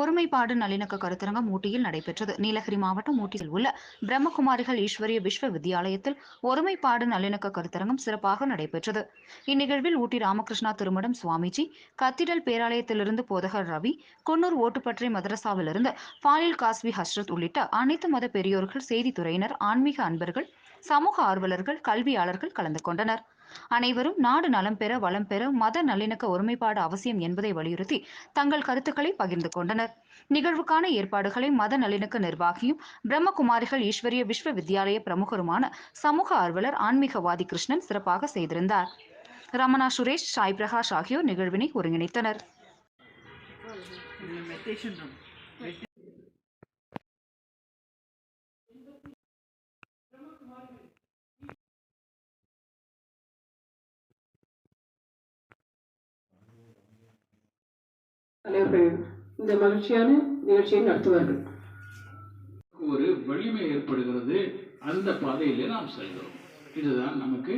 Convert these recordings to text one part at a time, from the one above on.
ஒருமைப்பாடு நல்லிணக்க கருத்தரங்கம் ஊட்டியில் நடைபெற்றது. நீலகிரி மாவட்டம் ஊட்டியில் உள்ள பிரம்மகுமாரிகள் ஈஸ்வரிய விஸ்வ வித்யாலயத்தில் ஒருமைப்பாடு நல்லிணக்க கருத்தரங்கம் சிறப்பாக நடைபெற்றது. இந்நிகழ்வில் ஊட்டி ராமகிருஷ்ணா திருமடம் சுவாமிஜி கத்திடல் பேராலயத்திலிருந்து போதகர் ரவி குன்னூர் ஓட்டுப்பற்றை மதரசாவிலிருந்து பாலில் காஸ்வி ஹஸ்ரத் உள்ளிட்ட அனைத்து மத பெரியோர்கள் செய்தித்துறையினர் ஆன்மீக அன்பர்கள் சமூக ஆர்வலர்கள் கல்வியாளர்கள் கலந்து கொண்டனர். அனைவரும் நாடு நலம் பெற வளம் பெற மத நல்லிணக்க ஒருமைப்பாடு அவசியம் என்பதை வலியுறுத்தி தங்கள் கருத்துக்களை பகிர்ந்து கொண்டனர். நிகழ்வுக்கான ஏற்பாடுகளை மத நல்லிணக்க நிர்வாகியும் பிரம்மகுமாரிகள் ஈஸ்வரிய விஸ்வ வித்யாலய பிரமுகருமான சமூக ஆர்வலர் ஆன்மீகவாதி கிருஷ்ணன் சிறப்பாக செய்திருந்தார். ரமணா சுரேஷ் சாய் பிரகாஷ் ஆகியோர் நிகழ்வினை ஒருங்கிணைத்தனர். தலைவர்கள் இந்த மகிழ்ச்சியான நிகழ்ச்சியை நடத்துவார்கள். ஒரு வலிமை ஏற்படுகிறது அந்த பாதையிலே நாம் செல்கிறோம். இதுதான் நமக்கு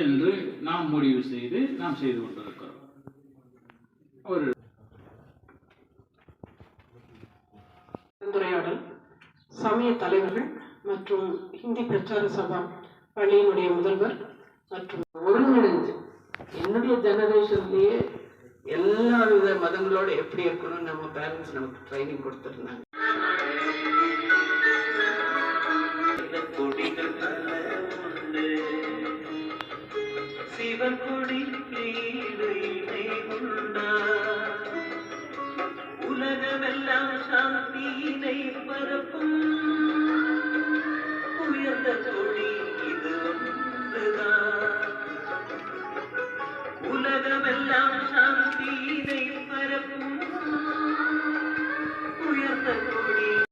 என்று நாம் முடிவு செய்து நாம் செய்து கொண்டிருக்கிறோம். ஒரு கலந்துரையாடல் சமய தலைவர்கள் மற்றும் ஹிந்தி பிரச்சார சபா பள்ளியினுடைய முதல்வர் மற்றும் ஒருங்கிணைஞ்சு என்னுடைய ஜெனரேஷன்லயே எல்லா வித மதங்களோட எப்படி இருக்கணும்னு நம்ம பேரண்ட்ஸ் நமக்கு ட்ரைனிங் கொடுத்துருந்தாங்க. சிவகொடி உலகமெல்லாம் சாந்தியினை பரப்பும். உயர்ந்த கொடி இது உலகமெல்லாம் சாந்தி தீதை